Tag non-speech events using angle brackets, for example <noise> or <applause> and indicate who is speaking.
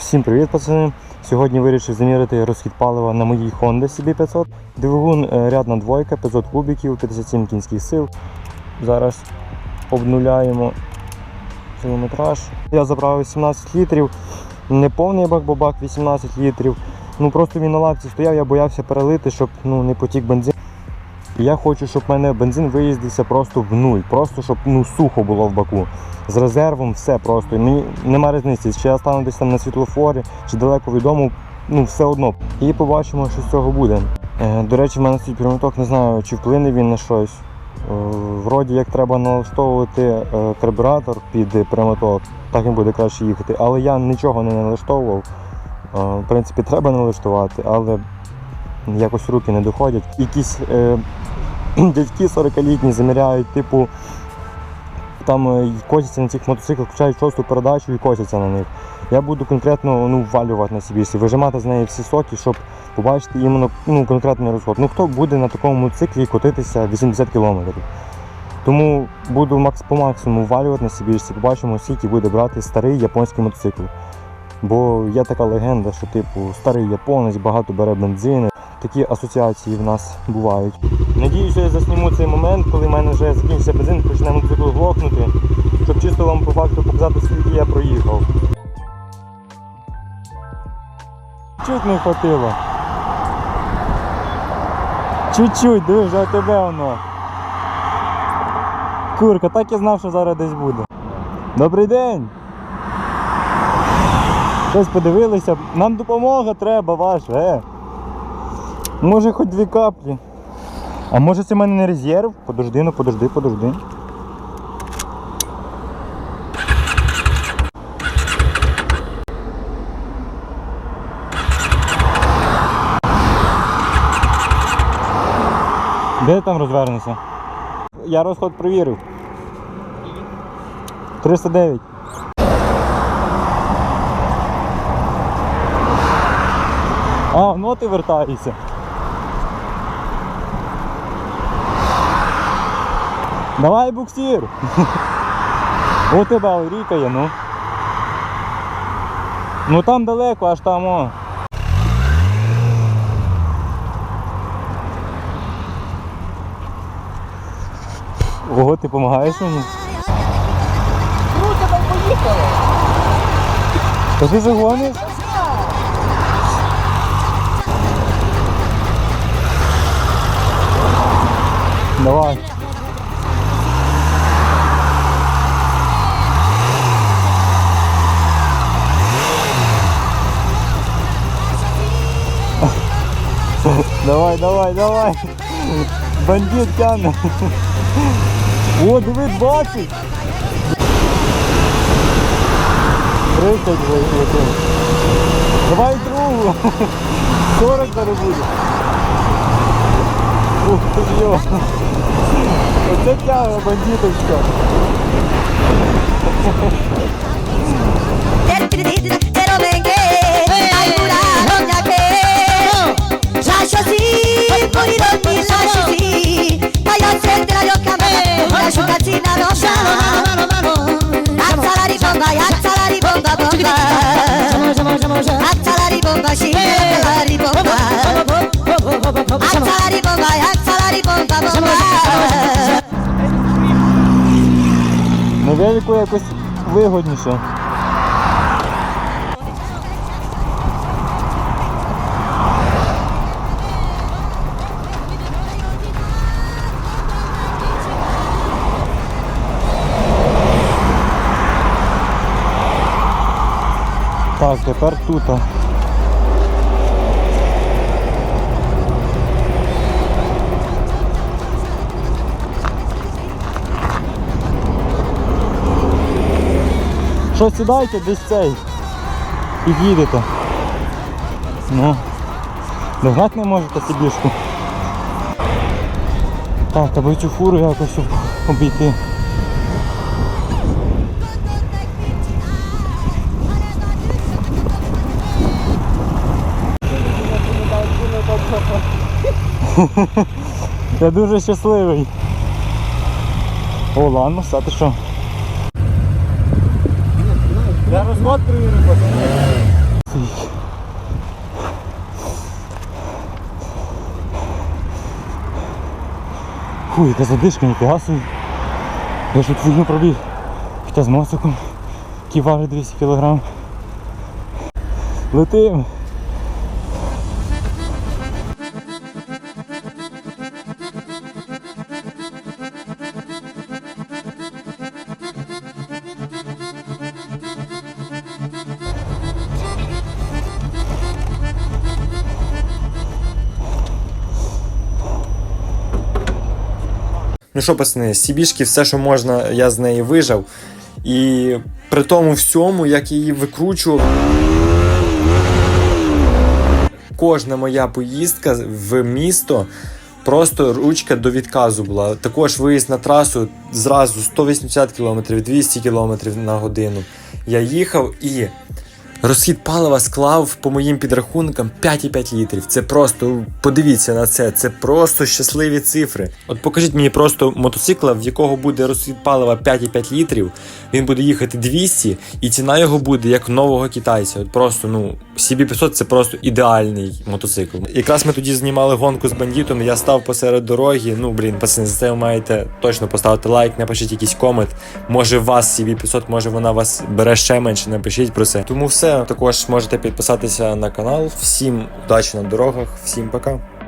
Speaker 1: Всім привіт, пацани! Сьогодні вирішив замірити розхід палива на моїй Honda CB500. Двигун е, рядна двойка, 500 кубиків, 57 кінських сил. Зараз обнуляємо кілометраж. Я заправив 17 літрів, не повний бак, бо бак 18 літрів. Ну просто він на лапці стояв, я боявся перелити, щоб ну, не потік бензин. Я хочу, щоб в мене бензин виїздився просто в нуль, просто щоб ну, сухо було в баку. З резервом все просто. І Мені нема різниці, чи я стану десь там на світлофорі, чи далеко від дому, ну все одно. І побачимо, що з цього буде. Е, до речі, в мене стоїть перемоток, не знаю, чи вплине він на щось. Е, вроді як треба налаштовувати е, карбюратор під перемоток, так він буде краще їхати. Але я нічого не налаштовував. В принципі, треба налаштувати, але якось руки не доходять. Якісь <clears throat> дядьки 40-літні заміряють, типу, там е, косяться на цих мотоциклах, включають шосту передачу і косяться на них. Я буду конкретно ну, ввалювати на собі, вижимати з неї всі соки, щоб побачити іменно ну, конкретний розход. Ну хто буде на такому мотоциклі котитися 80 км. Тому буду макс по максимуму ввалювати на собі, побачимо, скільки буде брати старий японський мотоцикл. Бо є така легенда, що типу старий японець багато бере бензину. Такі асоціації в нас бувають. Надіюся, я засніму цей момент, коли в мене вже закінчиться бензин, почне мотоцикл глохнути, щоб чисто вам по факту показати, скільки я проїхав. Чуть не хватило. Чуть-чуть, диви, вже тебе воно. Курка, так і знав, що зараз десь буде. Добрий день! Щось подивилися, нам допомога треба ваша, е. Може хоч дві каплі. А може це в мене не резерв? Подожди, ну подожди, подожди. Де там розвернешся? Я розход перевірив. 309. А, ну ти вертаєшся. Давай буксир. У <laughs> тебе аварійка є, ну. Ну там далеко, аж там о. Ого, ти допомагаєш мені?
Speaker 2: Круто там поїхали.
Speaker 1: Та ти загониш? Давай. Давай, давай, давай. Бандит тяне. О, диви, 20. 30 вийшло. Давай другу. 40 зараз буде. Ух ти йо. Оце тяга бандиточка.
Speaker 3: Pero vengue, ay
Speaker 1: На велику якось вигодніше. Так, тепер тут. Що сідайте десь цей. Під'їдете. Ну. Догнати не можете собішку. Так, аби цю фуру якось об- обійти. <laughs> Я дуже щасливий. О, ладно, все, ти що? Я розход проверю, пацаны. Фу, яка задишка, ніфіга собі. Я ж фільму пробіг. Хоча з носиком. Ківаги 200 кг. Летим. Ну що, пацани, Сібішки все, що можна, я з неї вижав. І при тому всьому, як її викручував. Кожна моя поїздка в місто просто ручка до відказу була. Також виїзд на трасу зразу 180 км, 200 км на годину. Я їхав і розхід палива склав по моїм підрахункам 5,5 літрів. Це просто подивіться на це. Це просто щасливі цифри. От покажіть мені просто мотоцикла, в якого буде розхід палива 5,5 літрів. Він буде їхати 200, і ціна його буде як нового китайця. От просто ну CB500 це просто ідеальний мотоцикл. Якраз ми тоді знімали гонку з бандітом, Я став посеред дороги. Ну блін, пацани, за це ви маєте точно поставити лайк, напишіть якийсь комент. Може вас CB500, може вона вас бере ще менше. Напишіть про це. Тому все також можете підписатися на канал. Всім удачі на дорогах, всім пока.